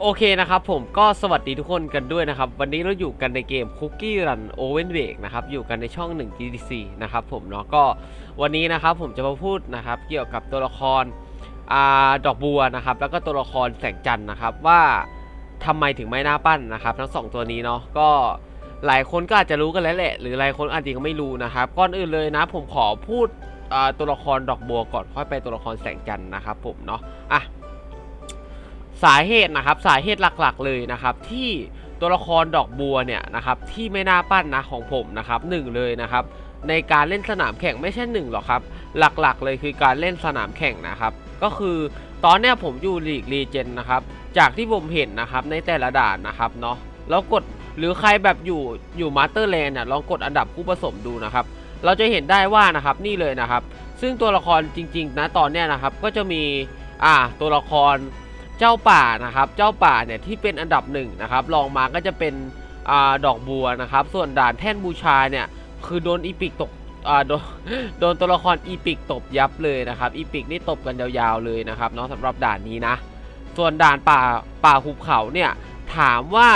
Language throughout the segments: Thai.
โอเคนะครับผมก็สวัสดีทุกคนกันด้วยนะครับ วันนี้เราอยู่กันในเกม Cookie Run Oven Wake นะครับอยู่กันในช่อง 1 GDC นะครับผมเนาะก็วันนี้นะครับผมจะมาพูดนะครับเกี่ยวกับตัวละครอดอกบัวนะครับแล้วก็ตัวละครแสงจันทร์นะครับว่าทำไมถึงไม่น่าปั้นนะครับทั้งสองตัวนี้เนาะก็หลายคนก็อาจจะรู้กันแล้วแหละ หรือหลายคนอาจจะยังไม่รู้นะครับก่อนอื่นเลยนะผมขอพูดตัวละครดอกบัวก่อนค่อยไปตัวละครแสงจันทร์นะครับผมเนาะอะ สาเหตุนะครับสาเหตุหลักๆเลยนะครับที่ตัวละครดอกบัวเนี่ยนะครับที่ไม่น่าปั้นนะของผมนะครับหนึ่งเลยนะครับในการเล่นสนามแข่งไม่ใช่หนึ่งหรอกครับ หลักๆเลยคือการเล่นสนามแข่งนะครับ ก็คือตอนเนี้ยผมอยู่ลีกรีเจนนะครับจากที่ผมเห็นนะครับในแต่ละด่านนะครับเนาะแล้วกดหรือใครแบบอยู่อยู่มาสเตอร์แลนด์เนี่ยลองกดอันดับคู่ผสมดูนะครับ เราจะเห็นได้ว่านะครับนี่เลยนะครับ ซึ่งตัวละครจริง ๆ นะตอนเนี้ยนะครับก็จะมีอ่าตัวละคร เจ้าป่านะครับ เจ้าป่าเนี่ยที่เป็นอันดับหนึ่งนะครับรองมาก็จะเป็นอดอกบัวนะครับ ส่วนด่านแท่นบูชาเนี่ยคือโดนอีปิกตกโดนโดนตัวละครอีปิกตบยับเลยนะครับอีปิกนี่ตบกันยาวๆเลยนะครับเนาะสำหรับด่านนี้นะ ส่วนด่านป่าป่าหุบเขาเนี่ยถามว่า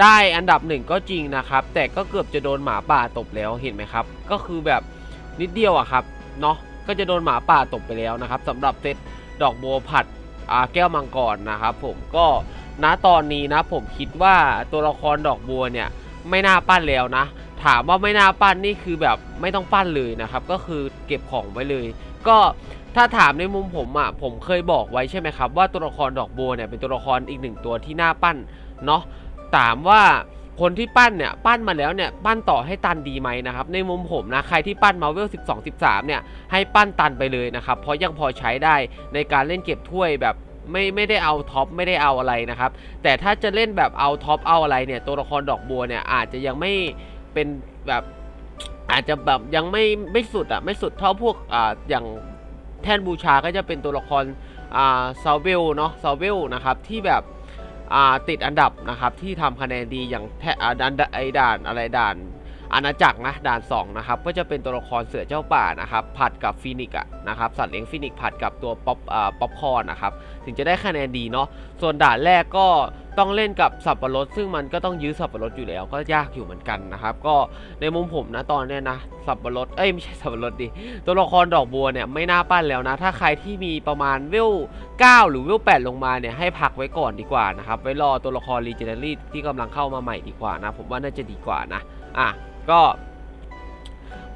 ได้อันดับหนึ่งก็จริงนะครับ แต่ก็เกือบจะโดนหมาป่าตบแล้วเห็นไหมครับ ก็คือแบบนิดเดียวอะครับเนาะก็จะโดนหมาป่าตบไปแล้วนะครับสำหรับเซตดอกบัวผัด แก้วมังกรนะครับผมก็ณตอนนี้นะผมคิดว่าตัวละครดอกบัวเนี่ยไม่น่าปั้นแล้วนะ ถามว่าไม่น่าปั้นนี่คือแบบไม่ต้องปั้นเลยนะครับ ก็คือเก็บของไว้เลย ก็ถ้าถามในมุมผมอะผมเคยบอกไว้ใช่ไหมครับว่าตัวละครดอกบัวเนี่ยเป็นตัวละครอีกหนึ่งตัวที่น่าปั้นเนาะถามว่า คนที่ปั้นเนี่ยปั้นมาแล้วเนี่ยปั้นต่อให้ตันดีไหมนะครับในมุมผมนะใครที่ปั้นมาเวล12 13เนี่ยให้ปั้นตันไปเลยนะครับเพราะยังพอใช้ได้ในการเล่นเก็บถ้วยแบบไม่ไม่ได้เอาท็อปไม่ได้เอาอะไรนะครับแต่ถ้าจะเล่นแบบเอาท็อปเอาอะไรเนี่ยตัวละครดอกบัวเนี่ยอาจจะยังไม่เป็นแบบอาจจะแบบยังไม่ไม่สุดอะไม่สุดเท่าพวกอ่าอย่างแท่นบูชาก็จะเป็นตัวละครอ่าซาเวลเนาะซาเวลนะครับที่แบบ ติดอันดับนะครับที่ทำคะแนนดีอย่างแทอ่าดันไอด่านอะไรด่าน อาณาจักรนะด่าน2นะครับก็จะเป็นตัวละครเสือเจ้าป่านะครับผัดกับฟีนิกซ์อะนะครับสัตว์เลี้ยงฟีนิกผัดกับตัวป๊อปอ่าป๊อปคอร์นนะครับถึงจะได้คะแนนดีเนาะส่วนด่านแรกก็ต้องเล่นกับสับปะรดซึ่งมันก็ต้องยื้อสับปะรดอยู่แล้วก็ยากอยู่เหมือนกันนะครับก็ในมุมผมนะตอนเนี้ยนะสับปะรดเอ้ยไม่ใช่สับปะรดดิตัวละครดอกบัวเนี่ยไม่น่าปั้นแล้วนะ ถ้าใครที่มีประมาณเวล9หรือเวล8ลงมาเนี่ยให้พักไว้ก่อนดีกว่านะครับไว้รอตัวละครรีเจนเนอรี่ที่กำลังเข้ามาใหม่ดีกว่านะผมว่าน่าจะดีกว่านะอะ ก็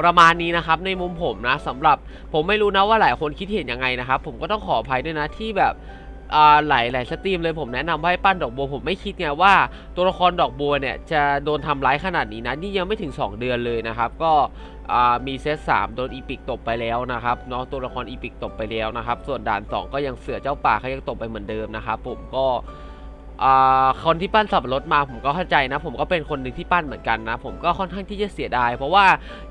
ประมาณนี้นะครับในมุมผมนะสำหรับผมไม่รู้นะว่าหลายคนคิดเห็นยังไงนะครับ ผมก็ต้องขออภัยด้วยนะที่แบบอ่าหลายหลายสตรีมเลยผมแนะนำว่าให้ปั้นดอกบัวผมไม่คิดไงว่าตัวละครดอกบัวเนี่ยจะโดนทำร้ายขนาดนี้นะนี่ยังไม่ถึง 2 เดือนเลยนะครับ ก็อ่ามีเซตสามโดนอีพิกตบไปแล้วนะครับเนาะตัวละครอีพิกตบไปแล้วนะครับ ส่วนด่าน 2 ก็ยังเสือเจ้าป่าเขายังตบไปเหมือนเดิมนะครับผมก็ คนที่ปั้นสับปะรดมาผมก็เข้าใจนะ ผมก็เป็นคนหนึ่งที่ปั้นเหมือนกันนะ ผมก็ค่อนข้างที่จะเสียดาย เพราะว่า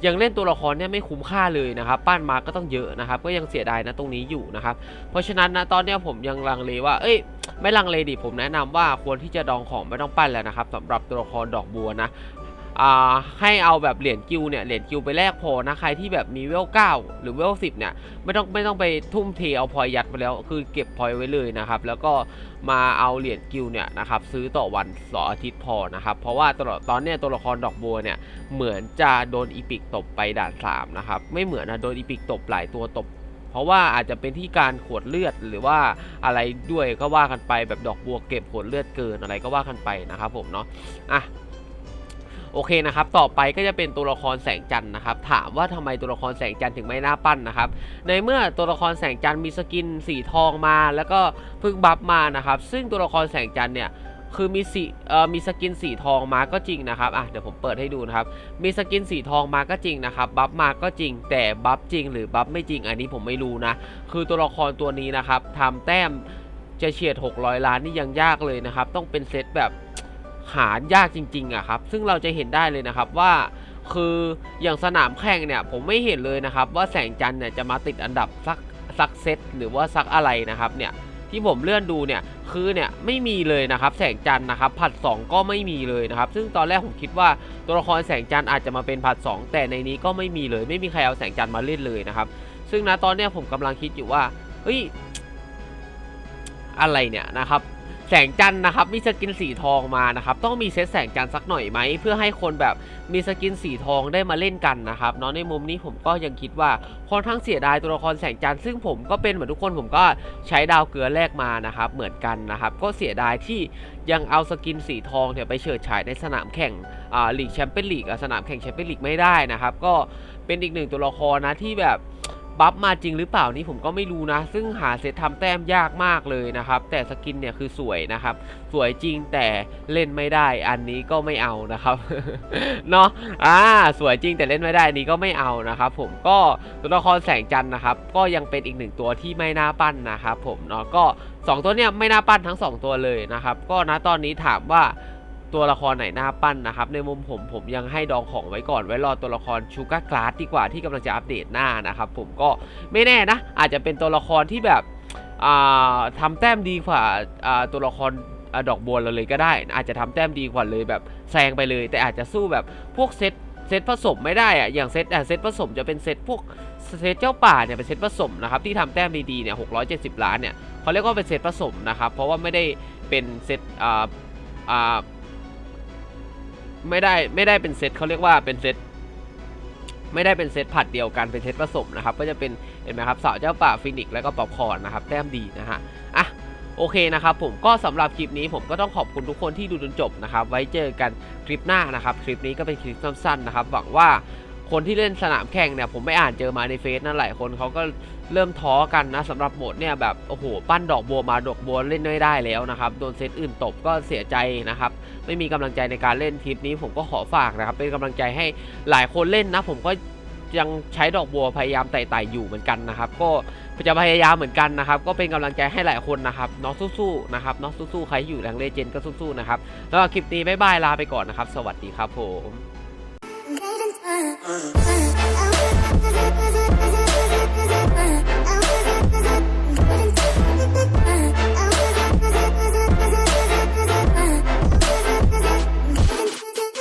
ยังเล่นตัวละครเนี่ยไม่คุ้มค่าเลยนะครับปั้นมาก็ต้องเยอะนะครับ ก็ยังเสียดายนะตรงนี้อยู่นะครับ เพราะฉะนั้นนะตอนนี้ผมยังลังเลว่า เอ้ย ไม่ลังเลดิผมแนะนำว่าควรที่จะดองของไม่ต้องปั้นแล้วนะครับสำหรับตัวละครดอกบัวนะ ให้เอาแบบเหรียญกิวเนี่ยเหรียญกิวไปแลกพอนะใครที่แบบมีเวล9หรือเวล10เนี่ยไม่ต้องไม่ต้องไปทุ่มเทเอาพอยยัดไปแล้ว คือเก็บพอยไว้เลยนะครับ แล้วก็มาเอาเหรียญกิวเนี่ยนะครับซื้อต่อวันต่ออาทิตย์พอนะครับ เพราะว่าตลอดตอนเนี้ยตัวละครดอกบัวเนี่ยเหมือนจะโดนอีพิกตบไปด่าน3นะครับไม่เหมือนนะโดนอีพิกตบหลายตัวตบเพราะว่าอาจจะเป็นที่การขวดเลือดหรือว่าอะไรด้วยก็ว่ากันไปแบบดอกบัวเก็บขวดเลือดเกินอะไรก็ว่ากันไปนะครับผมเนาะอะ โอเคนะครับต่อไปก็จะเป็นตัวละครแสงจันทร์นะครับถามว่าทำไมตัวละครแสงจันทร์ถึงไม่น่าปั้นนะครับในเมื่อตัวละครแสงจันทร์มีสกินสีทองมา แล้วก็เพิ่งบัฟมานะครับซึ่งตัวละครแสงจันทร์เนี่ยคือมีสีเอ่อมีสกินสีทองมาก็จริงนะครับอะเดี๋ยวผมเปิดให้ดูนะครับมีสกินสีทองมาก็จริงนะครับบัฟมาก็จริง แต่บัฟจริง หรือบัฟไม่จริงอันนี้ผมไม่รู้นะคือตัวละครตัวนี้นะครับทำแต้มจะเฉียด 600 ล้านนี่ยังยากเลยนะครับต้องเป็นเซตแบบ หายากจริงๆอะครับ ซึ่งเราจะเห็นได้เลยนะครับว่าคืออย่างสนามแข่งเนี่ยผมไม่เห็นเลยนะครับว่าแสงจันทร์เนี่ยจะมาติดอันดับสักสักเซตหรือว่าสักอะไรนะครับเนี่ยที่ผมเลื่อนดูเนี่ยคือเนี่ยไม่มีเลยนะครับแสงจันทร์นะครับผัด 2 ก็ไม่มีเลยนะครับ ซึ่งตอนแรกผมคิดว่าตัวละครแสงจันทร์อาจจะมาเป็นผัด 2 แต่ในนี้ก็ไม่มีเลย ไม่มีใครเอาแสงจันทร์มาเล่นเลยนะครับ ซึ่งณตอนเนี้ยผมกำลังคิดอยู่ว่าเฮ้ยอะไรเนี่ยนะครับ แสงจันทร์นะครับมีสกินสีทองมานะครับต้องมีเซตแสงจันทร์สักหน่อยไหมเพื่อให้คนแบบมีสกินสีทองได้มาเล่นกันนะครับเนาะในมุมนี้ผมก็ยังคิดว่าค่อนข้างเสียดายตัวละครแสงจันทร์ซึ่งผมก็เป็นเหมือนทุกคนผมก็ใช้ดาวเกลือแลกมานะครับเหมือนกันนะครับก็เสียดายที่ยังเอาสกินสีทองเนี่ยไปเฉิดฉายในสนามแข่งอ่าลีกแชมเปี้ยนลีกสนามแข่งแชมเปี้ยนลีกไม่ได้นะครับก็เป็นอีกหนึ่งตัวละครนะที่แบบ บัฟมาจริงหรือเปล่านี่ผมก็ไม่รู้นะ ซึ่งหาเซตทำแต้มยากมากเลยนะครับ แต่สกินเนี่ยคือสวยนะครับ สวยจริงแต่เล่นไม่ได้ อันนี้ก็ไม่เอานะครับเนาะอ่าสวยจริงแต่เล่นไม่ได้อันนี้ก็ไม่เอานะครับ ผมก็ตัวละครแสงจันนะครับ ก็ยังเป็นอีกหนึ่งตัวที่ไม่น่าปั้นนะครับ ผมเนาะก็สองตัวเนี่ยไม่น่าปั้นทั้งสองตัวเลยนะครับ ก็ณตอนนี้ถามว่า ตัวละครไหนน่าปั้นนะครับ ในมุมผมผมยังให้ดองของไว้ก่อนไว้รอตัวละครชูการ์กลาสดีกว่าที่กำลังจะอัปเดตหน้านะครับผมก็ไม่แน่นะ อาจจะเป็นตัวละครที่แบบอ่าทำแต้มดีกว่าตัวละครอดอกบัวเราเลยก็ได้ อาจจะทำแต้มดีกว่าเลยแบบแซงไปเลย แต่อาจจะสู้แบบพวกเซตเซตผสมไม่ได้อะอย่างเซตเซตผสมจะเป็นเซตพวกเซตเจ้าป่าเนี่ยเป็นเซตผสมนะครับที่ทำแต้มดีๆเนี่ย670ล้านเนี่ยเขาเรียกว่าเป็นเซตผสมนะครับเพราะว่าไม่ได้เป็นเซตอ่าอ่า ไม่ได้ไม่ได้เป็นเซตเขาเรียกว่าเป็นเซตไม่ได้เป็นเซตผัดเดียวกันเป็นเซตผสมนะครับก็จะเป็นเห็นไหมครับสาวเจ้าป่าฟินิกแล้วก็ป๊อปคอร์นนะครับแต้มดีนะฮะอะโอเคนะครับผมก็สำหรับคลิปนี้ผมก็ต้องขอบคุณทุกคนที่ดูจนจบนะครับไว้เจอกันคลิปหน้านะครับคลิปนี้ก็เป็นคลิปสั้นๆนะครับหวังว่าคนที่เล่นสนามแข่งเนี่ยผมไม่อ่านเจอมาในเฟซนะหลายคนเขาก็เริ่มท้อกันนะสำหรับโหมดเนี่ยแบบโอ้โหปั้นดอกบัวมาดอกบัวเล่นไม่ได้แล้วนะครับโดนเซตอื่นตบก็เสียใจนะครับ ไม่มีกำลังใจในการเล่นทริปนี้ผมก็ขอฝากนะครับ เป็นกำลังใจให้หลายคนเล่นนะ ผมก็ยังใช้ดอกบัวพยายามไต่ๆอยู่เหมือนกันนะครับ ก็จะพยายามเหมือนกันนะครับ ก็เป็นกำลังใจให้หลายคนนะครับน้องสู้ๆนะครับน้องสู้ๆใครอยู่แรงเลเจนก็สู้ๆนะครับแล้วคลิปนี้บ๊ายบายลาไปก่อนนะครับ สวัสดีครับผม